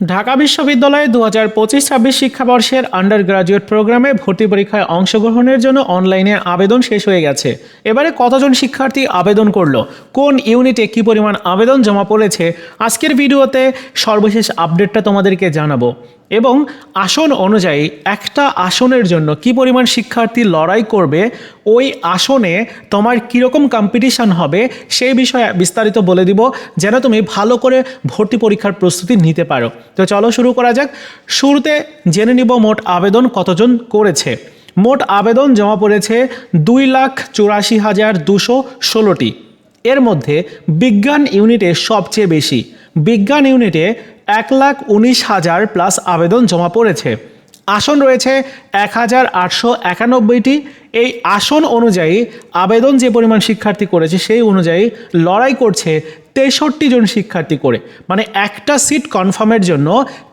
ঢাকা বিশ্ববিদ্যালয়ে দু হাজার পঁচিশ ছাব্বিশ শিক্ষাবর্ষের আন্ডার গ্রাজুয়েট প্রোগ্রামে ভর্তি পরীক্ষায় অংশগ্রহণের জন্য অনলাইনে আবেদন শেষ হয়ে গেছে। এবারে কতজন শিক্ষার্থী আবেদন করল? কোন ইউনিটে কী পরিমাণ আবেদন জমা পড়েছে? আজকের ভিডিওতে সর্বশেষ আপডেটটা তোমাদেরকে জানাব। এবং আসন অনুযায়ী একটা আসনের জন্য কি পরিমাণ শিক্ষার্থী লড়াই করবে, ওই আসনে তোমার কীরকম কম্পিটিশান হবে, সেই বিষয়ে বিস্তারিত বলে দিব, যেন তুমি ভালো করে ভর্তি পরীক্ষার প্রস্তুতি নিতে পারো। তো চলো শুরু করা যাক। শুরুতে জেনে নিব মোট আবেদন কতজন করেছে। মোট আবেদন জমা পড়েছে দুই লাখ চুরাশি হাজার দুশো ষোলোটি। এর মধ্যে বিজ্ঞান ইউনিটে সবচেয়ে বেশি। বিজ্ঞান ইউনিটে এক লাখ উনিশ হাজার প্লাস আবেদন জমা পড়েছে। আসন রয়েছে এক হাজার আটশো একানব্বইটি। এই আসন অনুযায়ী আবেদন যে পরিমাণ শিক্ষার্থী করেছে সেই অনুযায়ী লড়াই করছে তেষট্টি জন শিক্ষার্থী করে। মানে একটা সিট কনফার্মের জন্য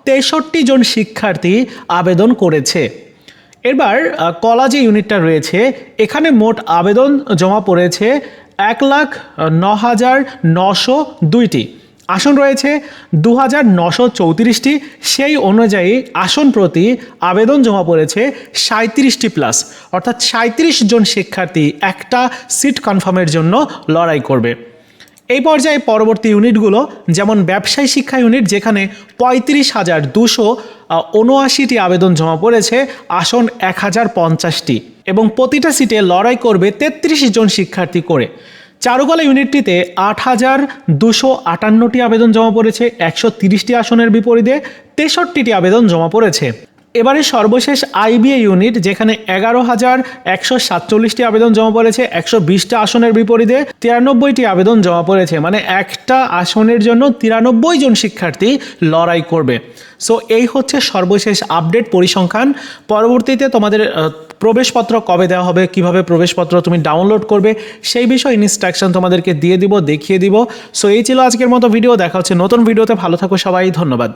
তেষট্টি জন শিক্ষার্থী আবেদন করেছে। এবার কলা যে ইউনিটটা রয়েছে, এখানে মোট আবেদন জমা পড়েছে এক লাখ ন হাজার নশো দুইটি। আসন রয়েছে দু হাজার নশো চৌত্রিশটি। সেই অনুযায়ী আসন প্রতি আবেদন জমা পড়েছে সাঁত্রিশটি প্লাস। অর্থাৎ সাঁত্রিশ জন শিক্ষার্থী একটা সিট কনফার্মের জন্য লড়াই করবে। এই পর্যায়ে পরবর্তী ইউনিটগুলো, যেমন ব্যবসায়ী শিক্ষা ইউনিট, যেখানে পঁয়ত্রিশ হাজার দুশো উনআশিটি আবেদন জমা পড়েছে, আসন এক হাজার পঞ্চাশটি এবং প্রতিটা সিটে লড়াই করবে তেত্রিশ জন শিক্ষার্থী করে। চারুকলা ইউনিটটিতে আট হাজার দুশো আটান্নটি আবেদন জমা পড়েছে একশো তিরিশটি আসনের বিপরীতে তেষট্টিটি আবেদন জমা পড়েছে এবারে সর্বশেষ আইবিএ ইউনিট, যেখানে এগারো হাজার একশো সাতচল্লিশটি আবেদন জমা পড়েছে, একশো বিশটা আসনের বিপরীতে তিরানব্বইটি আবেদন জমা পড়েছে। মানে একটা আসনের জন্য তিরানব্বই জন শিক্ষার্থী লড়াই করবে। সো এই হচ্ছে সর্বশেষ আপডেট পরিসংখ্যান। পরবর্তীতে তোমাদের প্রবেশপত্র কবে দেওয়া হবে, কীভাবে প্রবেশপত্র তুমি ডাউনলোড করবে, সেই বিষয়ে ইনস্ট্রাকশন তোমাদেরকে দিয়ে দিব, দেখিয়ে দিব। সো এই ছিল আজকের মতো ভিডিও দেখা হচ্ছে নতুন ভিডিওতে ভালো থাকো সবাই, ধন্যবাদ।